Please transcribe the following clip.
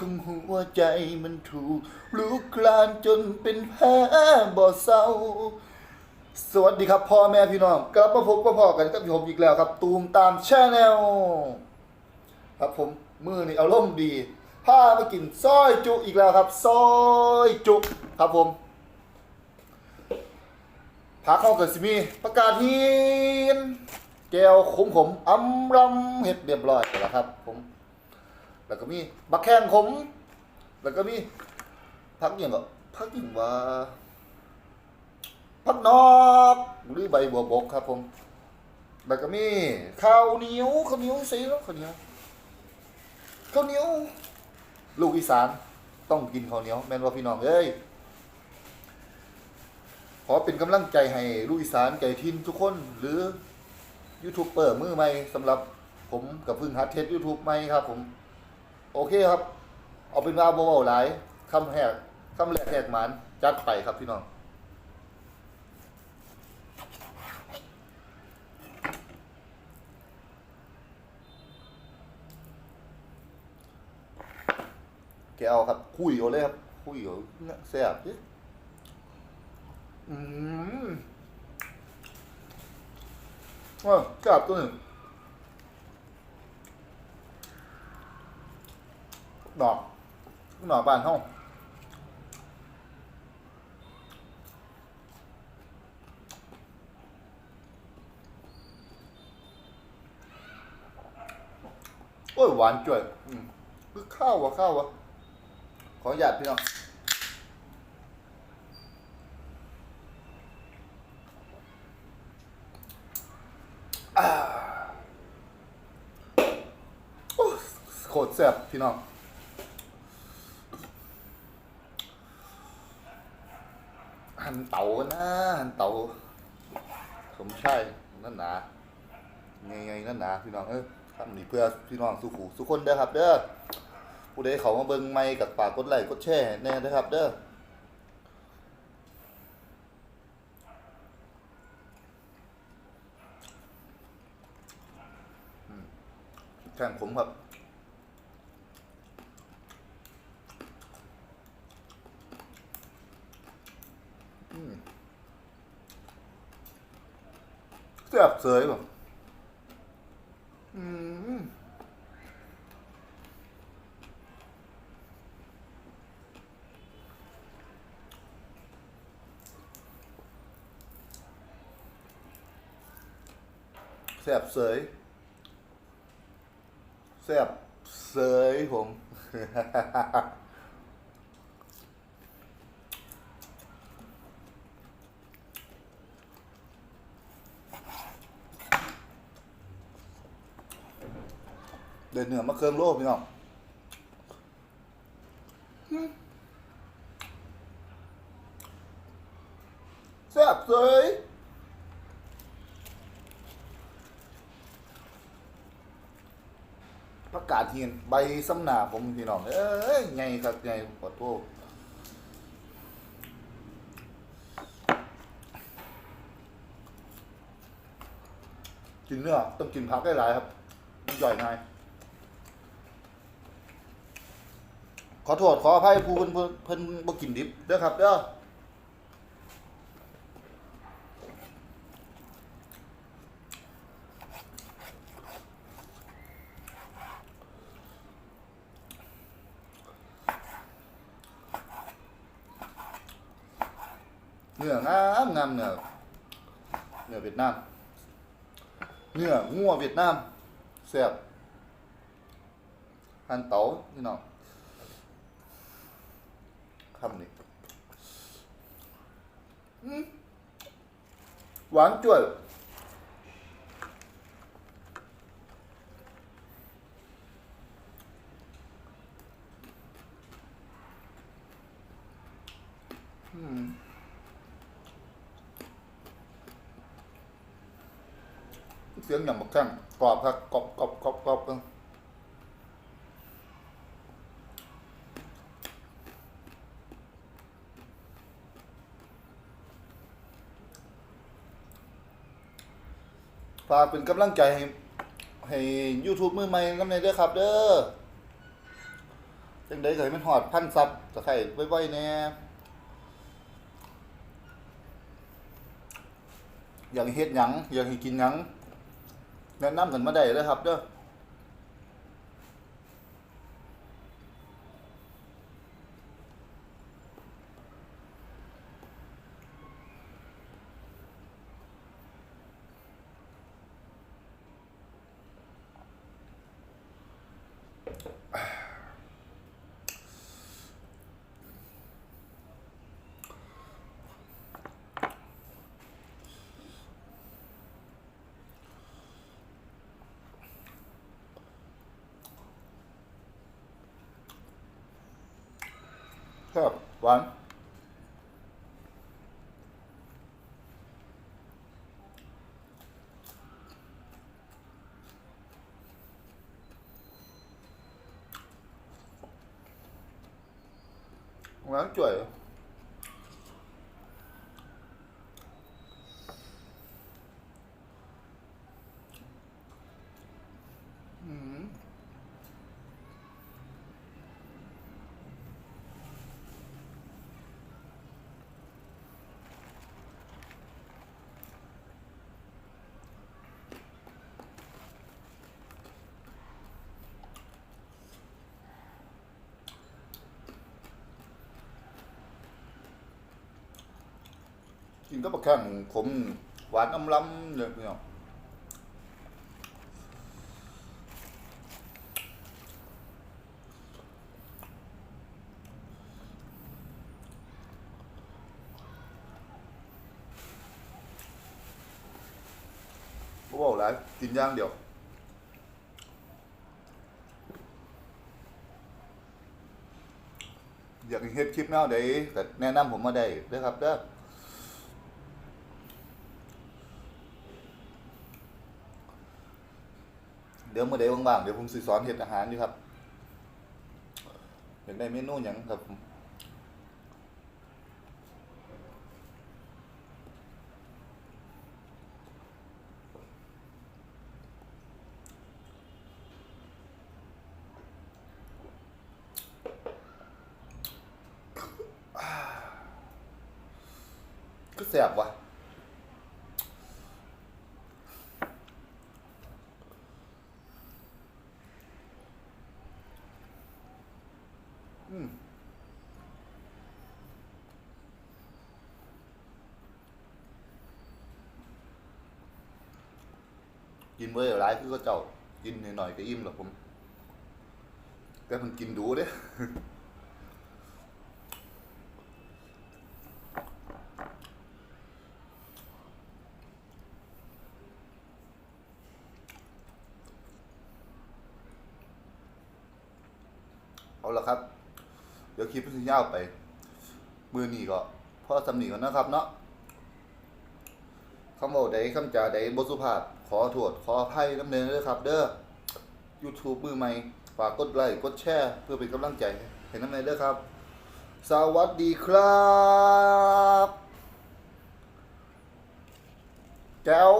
ของหัวใจมันถูกลุกลานจนเป็นแผลบ่เศร้า สวัสดีครับพ่อแม่พี่น้องกลับมาพบกับพ่อกันกับผมอีกแล้วครับ ตูมตามชาแนลครับผมมือนี่อารมณ์ดีพามากินซอยจุอีกแล้วครับซอยจุครับผมพักเข้ากับสิมีประกาศฮีนแก้วขมขมๆอำรำเห็ดเรียบร้อยแล้วครับ ผม แล้วก็มีบักแข้งขม แล้วก็มีพักอย่างก็พักอย่างว่าพักนอกหรือใบบัวบกครับผม แล้วก็มีข้าวเหนียวข้าวเหนียวสีแล้วข้าวเหนียวข้าวเหนียว ลูกอีสานต้องกินข้าวเหนียวแม่นว่าพี่น้องเอ้ยขอเป็นกำลังใจให้ลูกอีสานไก่ทินทุกคนหรือยูทูบเบอร์มือใหม่สำหรับผมกับพึ่งฮัดเทสยูทูบใหม่ครับผม โอเคครับ เอาเป็นว่าโบเบาหลายคำแหกคำแรกแหกหมานจัดไปครับพี่น้องแกเอาครับ คุยเอาเลยครับ คุยเอาเนี่ยแซ่บดิอืมว่าแซ่บตัวหนึ่ง ดอกดอกบานเฮาโอ้ยหวานจ่วยอืมคือข้าววะข้าววะขออนุญาตพี่น้องโอ้โคตรแซ่บพี่น้อง หันเต่ากันนะหันเต่าสมชายนั่นหนาไงไงนั่นหนาพี่น้องเอ้ยทำนี่เพื่อพี่น้องสุขูสุขคนเด้อครับ เด้อผู้ใดเขามาเบิ่งไม่กับปากกดไลค์กดแชร์แน่นะครับ เด้อแข่งผมครับ แซ่บเสยแบบอื แซ่เนเหนือมาเครื่องโลกพี่น้องแซ่บเสยประกาศเฮียนใบสำนาผมพี่น้องเอ้ยไงครับไงขอโทษกินเนื้อต้องกินผักได้หลายครับมันย่อยง่าย ขอโทษขออภัยผู้เพิ่นเพิ่นบ่กินดิบเด้อครับเด้อเนื้องามงามเนื้อเนื้อเวียดนามเนื้องัวเวียดนามแซ่บหั่นเต๋าพี่น้อง คำนี้อืมหวานจ่วยอืมเสียงอย่างบักแข้งกรอบครับกรอบกรอบกรอบกรอบ ฝากเป็นกำลังใจให้ให้ YouTube มือใหม่กำลังเด้อครับ เด้อจังไดก็ให้มันหอดพันซับตะไคร้ไว้ๆแน่อยากเฮ็ดหยังอยากให้กินหยังแนะนำกันมาได้เลยครับเด้อ ครับหวานหวานจ่วยอืม กินก็ประแข้งขมหวานอำล้ำเนี่ยพี่น้องบ่บอกหลายกินย่างเดียวอยากให้เฮ็ดคลิปแนวใดก็แนะนำผมมาได้เด้อครับเด้อ ดี๋ยวเมื่อใดว่างๆเดี๋ยวผมสิสอนเฮ็ดอาหารอยู่ครับอยากได้เมนูหยังครับก็แสบว่ะ กินเว้ยหลายคือก็เจ้ากินหน่อยๆก็อิ่มหรอกผม แต่มันกินดูเด้เอาละครับ เดี๋ยวคลิปมันจะยาวไป มือหนีก็พ่อสำนีกันนะครับเนาะ คำบอกใดคำจ่าใดบสุภาพ ขอโทษขออภัยน้ำเนินด้วยครับ เด้อ YouTube มือใหม่ฝากกดไลค์กดแชร์เพื่อเป็นกำลังใจให้น้ำเนินด้วยครับ สวัสดีครับ แก้ว